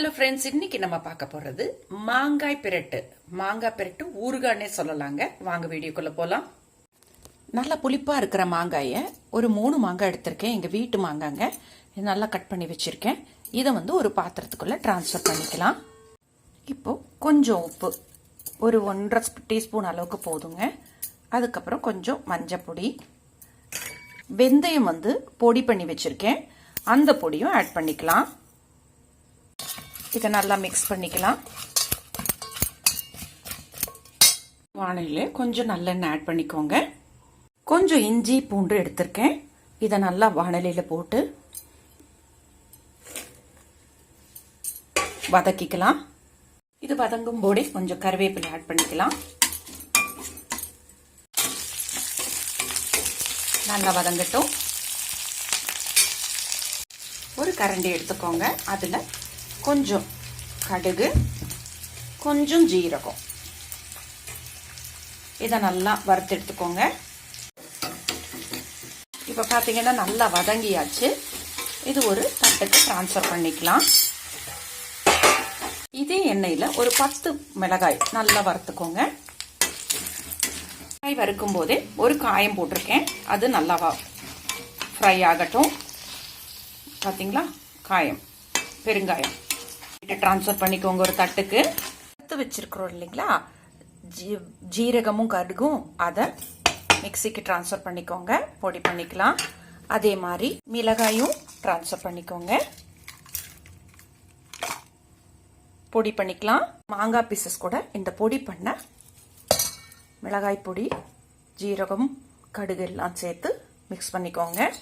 Hello friends இன்னைக்கு நம்ம பார்க்க போறது மாங்காய் பிரட்டு. மாங்காய் பிரட்டு ஊறுகானே சொல்லலாங்க. வாங்க வீடியோக்குள்ள போலாம். நல்லா புளிப்பா இருக்கிற மாங்காயை ஒரு மூணு மாங்காய் எடுத்திருக்கேன். எங்க வீட்டு மாங்காங்க. இது நல்லா கட் பண்ணி வச்சிருக்கேன். இதை வந்து ஒரு பாத்திரத்துக்குள்ள டிரான்ஸ்ஃபர் பண்ணிக்கலாம். இப்போ கொஞ்சம் உப்பு. ஒரு ஒன்றரை டீஸ்பூன் அளவுக்கு போதுங்க. அதுக்கப்புறம் கொஞ்சம் மஞ்சள் பொடி. வெந்தயம் வந்து பொடி பண்ணி வச்சிருக்கேன். அந்த பொடியும் ஆட் பண்ணிக்கலாம். இதை நல்லா மிக்ஸ் பண்ணிக்கலாம். வானிலையில் கொஞ்சம் நல்லெண்ணெய் ஆட் பண்ணிக்கோங்க. கொஞ்சம் இஞ்சி பூண்டு எடுத்திருக்கேன். இதை நல்லா வானிலையில் போட்டு வதக்கிக்கலாம். இது வதங்கும் போதே கொஞ்சம் கருவேப்பிலை ஆட் பண்ணிக்கலாம். நல்லா வதங்கட்டும். ஒரு கரண்டி எடுத்துக்கோங்க. அதில் கொஞ்சம் கடுகு கொஞ்சம் ஜீரகம். இதை நல்லா வறுத்து எடுத்துக்கோங்க. இப்போ பார்த்தீங்கன்னா நல்லா வதங்கியாச்சு. இது ஒரு தட்டுக்கு ட்ரான்ஸ்ஃபர் பண்ணிக்கலாம். இதே எண்ணெயில் ஒரு பத்து மிளகாய் நல்லா வறுத்துக்கோங்க. காய் வறுக்கும் போதே ஒரு காயம் போட்டிருக்கேன். அது நல்லா ஃப்ரை ஆகட்டும். பார்த்தீங்களா காயம் பெருங்காயம். ட்ரான்ஸ்ஃபர் பண்ணிக்கோங்க ஒரு தட்டுக்கு. எடுத்து வச்சிருக்கிறோம் இல்லைங்களா? ஜீரகமும் கடுகும். அதை மிக்சிக்கு ட்ரான்ஸ்ஃபர் பண்ணிக்கோங்க. பொடி பண்ணிக்கலாம். அதே மாதிரி மிளகாயும் ட்ரான்ஸ்ஃபர் பண்ணிக்கோங்க. பொடி பண்ணிக்கலாம். மாங்காய் பீசஸ் கூட இந்த பொடி பண்ண மிளகாய் பொடி ஜீரகம் கடுகு எல்லாம் சேர்த்து மிக்ஸ் பண்ணிக்கோங்க.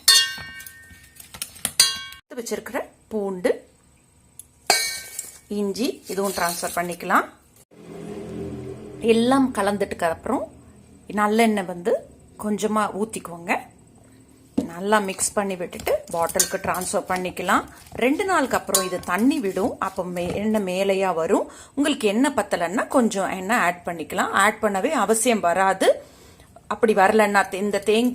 வச்சிருக்கிற பூண்டு இஞ்சி இதுவும் ட்ரான்ஸ்ஃபர் பண்ணிக்கலாம். எல்லாம் கலந்துட்டுக்கு அப்புறம் நல்லெண்ணெய் வந்து கொஞ்சமாக ஊற்றிக்குவோங்க நல்லா மிக்ஸ் பண்ணி விட்டுட்டு பாட்டிலுக்கு ட்ரான்ஸ்ஃபர் பண்ணிக்கலாம். ரெண்டு நாளுக்கு அப்புறம் இது தண்ணி விடும். அப்போ மே எண்ணெய் மேலேயாக வரும். உங்களுக்கு எண்ணெய் பத்தலைன்னா கொஞ்சம் எண்ணெய் ஆட் பண்ணிக்கலாம். ஆட் பண்ணவே அவசியம் வராது. அப்படி வரலன்னா இந்த தேங்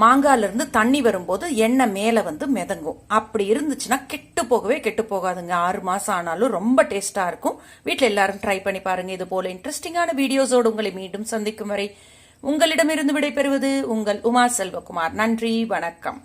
மாங்காயிலிருந்து தண்ணி வரும்போது எண்ணெய் மேலே வந்து மிதங்கும். அப்படி இருந்துச்சுன்னா கெட்டு போகவே கெட்டு போகாதுங்க. ஆறு மாதம் ஆனாலும் ரொம்ப டேஸ்ட்டாக இருக்கும். வீட்டில் எல்லாரும் ட்ரை பண்ணி பாருங்க. இது போல இன்ட்ரெஸ்டிங்கான வீடியோஸோடு உங்களை மீண்டும் சந்திக்கும் வரை உங்களிடமிருந்து விடைபெறுவது உங்கள் உமா செல்வகுமார். நன்றி வணக்கம்.